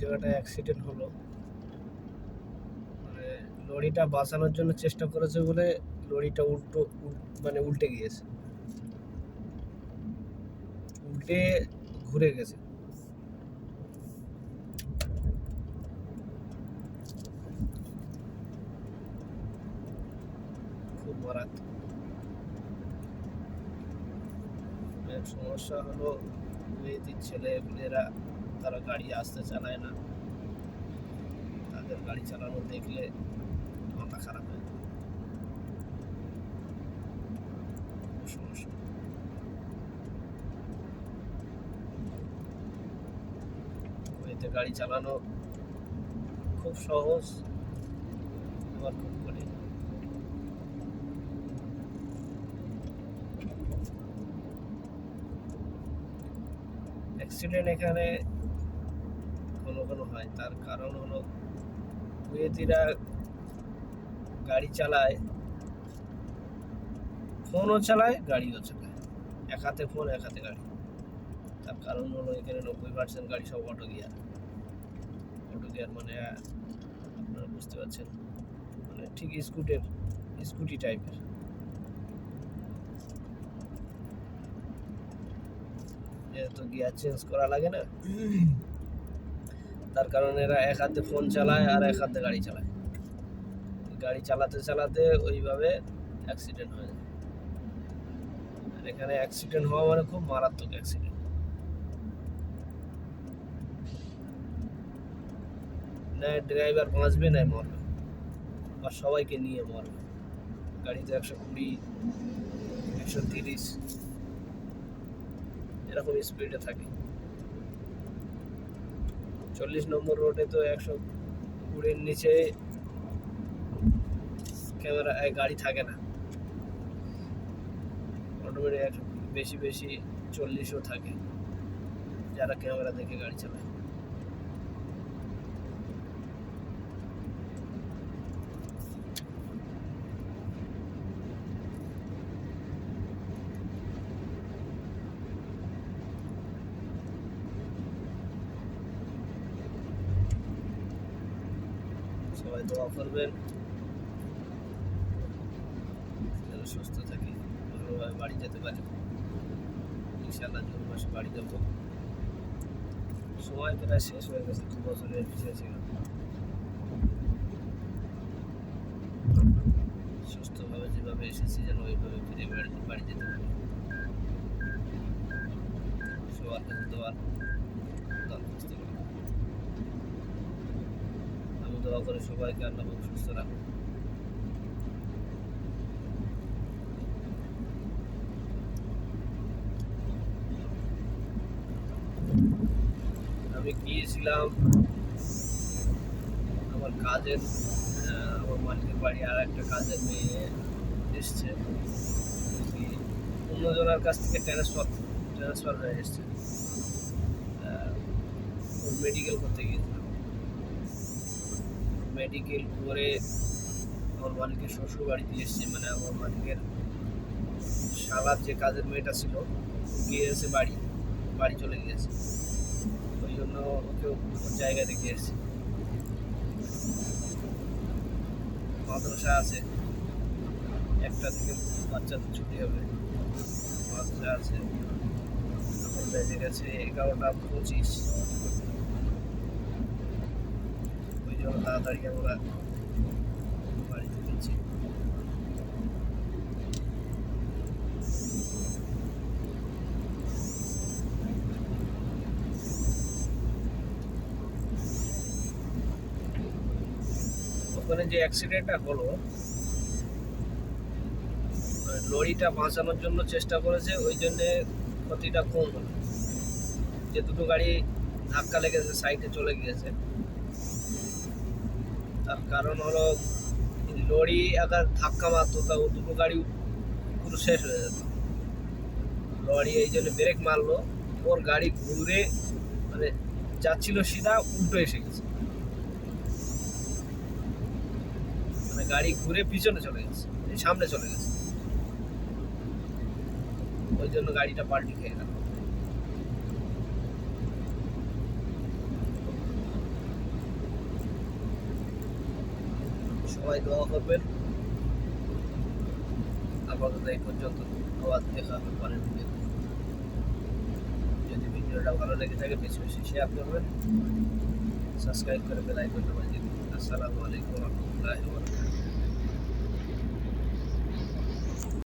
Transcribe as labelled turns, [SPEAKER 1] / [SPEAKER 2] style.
[SPEAKER 1] জায়গাটায় অ্যাক্সিডেন্ট হলো। মানে লরিটা বাঁচানোর জন্য চেষ্টা করেছে বলে লরিটা উল্টো মানে উল্টে গিয়েছে। উল্টে ঘুরে গেছে। সমস্যা হলো মেয়েদের ছেলে মেয়েরা তারা গাড়ি আসতে চালায় না। তাদের গাড়ি চালানো দেখলে মাথা খারাপ হয় সমস্যা। গাড়ি চালানো খুব সহজ, আবার খুব কঠিন। অ্যাক্সিডেন্ট এখানে কোনো হয়। তার কারণ হলো কুয়েতিরা গাড়ি চালায়, ফোনও চালায়, গাড়িও চালায়। এক হাতে ফোন, এক হাতে গাড়ি। তার কারণ হলো এখানে নব্বই পার্সেন্ট গাড়ি সব অটো গিয়ার অটো গিয়ার মানে আপনারা বুঝতে পারছেন মানে ঠিক স্কুটের, স্কুটি টাইপের। যেহেতু গিয়ার চেঞ্জ করা লাগে না তার কারণে এরা এক হাতে ফোন চালায় আর এক হাতে গাড়ি চালায়। গাড়ি চালাতে চালাতে ওইভাবে অ্যাক্সিডেন্ট হয়ে যায়। আর এখানে অ্যাক্সিডেন্ট হওয়া মানে খুব মারাত্মক অ্যাক্সিডেন্ট না ড্রাইভার বাঁচবে না, মরবে। আর সবাইকে নিয়ে মরবে। গাড়িতে একশো কুড়ি, একশো তিরিশ, এরকম স্পিডে থাকে। চল্লিশ নম্বর রোডে তো একশো কুড়ির নিচে ক্যামেরা গাড়ি থাকে না। অটোমেটিক বেশি বেশি চল্লিশও থাকে। যারা ক্যামেরা দেখে গাড়ি চালায়। সবাই দোয়া করবেন যেন সুস্থ থাকি ভালোভাবে বাড়ি যেতে পারি। ইনশাআল্লাহ জুন মাসে বাড়ি যাব। সময় প্রায় শেষ হয়ে গেছে, দু বছরের পিছিয়ে ছিল। সুস্থভাবে যেভাবে এসেছি, যেন ওইভাবে ফিরে বাড়ি বাড়ি যেতে পারি। সবার কাছে দোয়ার দরখাস্ত করি আমি দোয়া করে সবাইকে আল্লাহ সুস্থ রাখুন আমি গিয়েছিলাম আমার কাজের আমার মালিকের বাড়ি আর একটা কাজের মেয়ে এসছে। অন্যজনের কাছ থেকে ট্রান্সফার ট্রান্সফার হয়ে এসছে। মেডিকেল করতে গিয়েছিলাম মেডিকেল করে আমার মালিকের শ্বশুর বাড়িতে এসছে মানে আমার মালিকের শালার যে কাজের মেয়েটা ছিল গিয়েছে বাড়ি বাড়ি চলে গিয়েছে। ওই জন্য ওকে জায়গা দেখে এসেছি। মাদ্রাসা আছে, একটা থেকে বাচ্চাদের ছুটি হবে। মাদ্রাসা আছে, এখন এগারোটা পঁচিশ। ওই তাড়াতাড়ি আমরা বাড়িতে ফিরছি ওখানে যে অ্যাক্সিডেন্টটা হলো মানে লরিটা বাঁচানোর জন্য চেষ্টা করেছে, ওই জন্যে ক্ষতিটা কম হলো যে দুটো গাড়ি ধাক্কা লেগেছে সাইডে চলে গিয়েছে। তার কারণ হলো লরি আবার ধাক্কা মারতো তা দুটো গাড়ি পুরো শেষ হয়ে যেত। লরি এই জন্য ব্রেক মারলো, ওর গাড়ি ঘুরে মানে যাচ্ছিল সিধা, উল্টো এসে গেছে। মানে গাড়ি ঘুরে পিছনে চলে গেছে সামনে চলে গেছে। ওই জন্য গাড়িটা পাল্টি খেয়ে গেল। সবাই দোয়া করবেন। আপাতত এই পর্যন্ত আবার দেখা হবে পরের ভিডিওতে যদি ভিডিওটা ভালো লেগে থাকে, বেশি বেশি শেয়ার করবেন। সাবস্ক্রাইব করে বেল আইকনটা বাজিয়ে দিন আসসালামু আলাইকুম রহমতুল্লাহ